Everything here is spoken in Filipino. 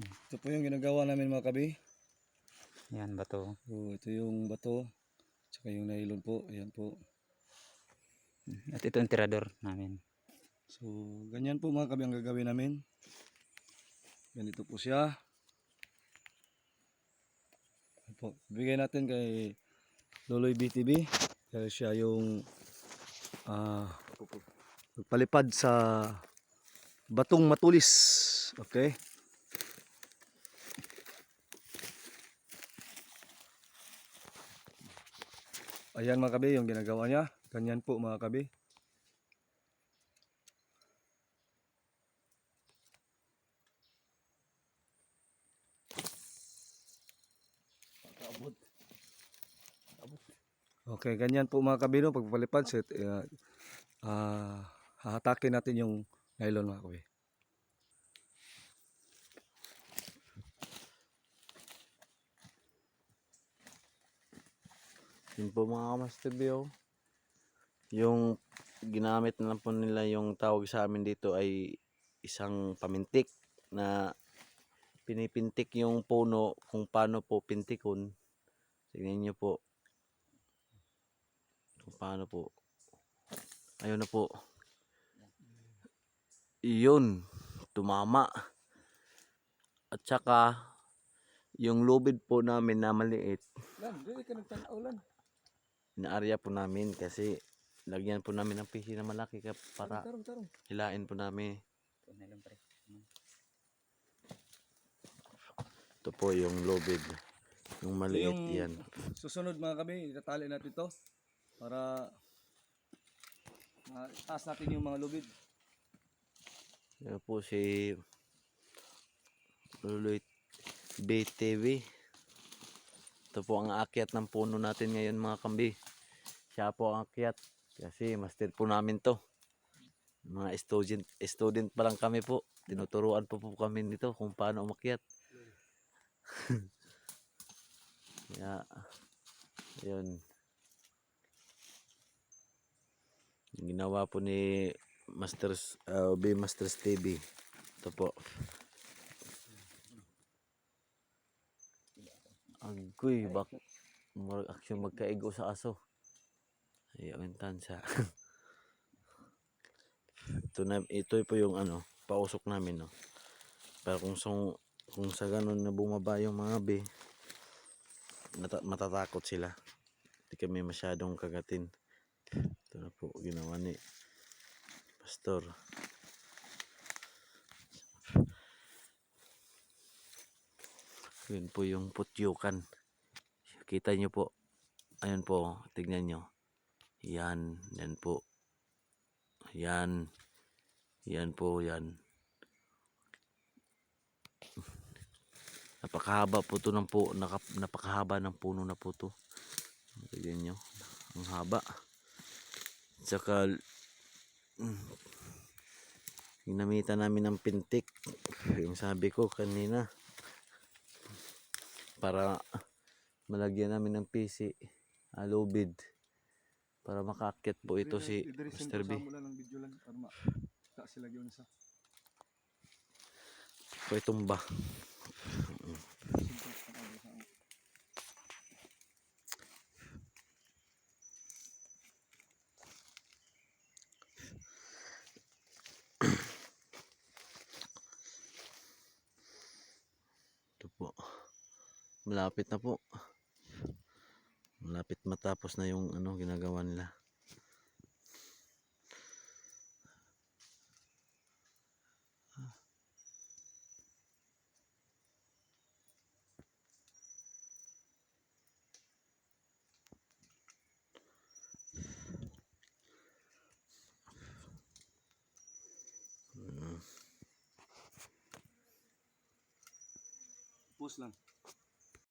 Ito po yung ginagawa namin mga kabi. Yan bato. So, ito yung bato. Tsaka yung nylon po. Ayan po. At ito yung tirador namin. So, ganyan po mga kabi ang gagawin namin. Ganito po siya. Ayan po. Bigay natin kay Loloy BTV. Dahil siya yung ah palipad sa batong matulis. Okay? Ayan mga kabi, yung ginagawa niya. Ganyan po mga kabi. Okay, ganyan po mga kabino pagpapalipad set uh, ah hahatakin natin yung nylon mga kabi. Yun po mga kamaster Bio. Yung ginamit na lang po nila yung tawag sa amin dito ay isang pamintik na pinipintik yung puno kung paano po pintikon. Tingnan nyo po. Kung paano po. Ayun na po. Iyon. Tumama. At saka yung lubid po namin na maliit Lan, dili ka nagtanaw lan. Inaarya po namin kasi lagyan po namin ng PC na malaki ka para Tarong, tarong. hilain po namin. Ito po yung lobid. Yung maliit yung- yan. Susunod mga kabi, itatali natin to para taas natin yung mga lubid. Yan po si Luloy BTV. Ito po ang akyat ng puno natin ngayon mga kambi. Siya po ang akyat kasi master po namin to. Mga student, student pa lang kami po. Tinuturuan po po kami nito kung paano umakyat. Kaya, yun. Ginawa po ni Masters, uh, B Masters TV. Ito po. Agoy, bak murag action magkaigo sa aso. Ayun tansa. ito na ito po yung ano, pausok namin no. Pero kung sa kung sa ganun na bumaba yung mga be, nata- matatakot sila. Hindi kami masyadong kagatin. Ito na po ginawa ni Pastor. Yun po yung putyukan. Kita nyo po. Ayun po, tignan nyo. Yan, yan po. Yan. Yan po, yan. Napakahaba po to ng po, napakahaba ng puno na po to. Tignan nyo. Ang haba. Tsaka, mm, ginamitan namin ng pintik. Yung sabi ko kanina para malagyan namin ng PC alubid para makakit po ito si Mr. B. po itumba ito po. Malapit na po malapit matapos na yung ano ginagawa nila Post lang.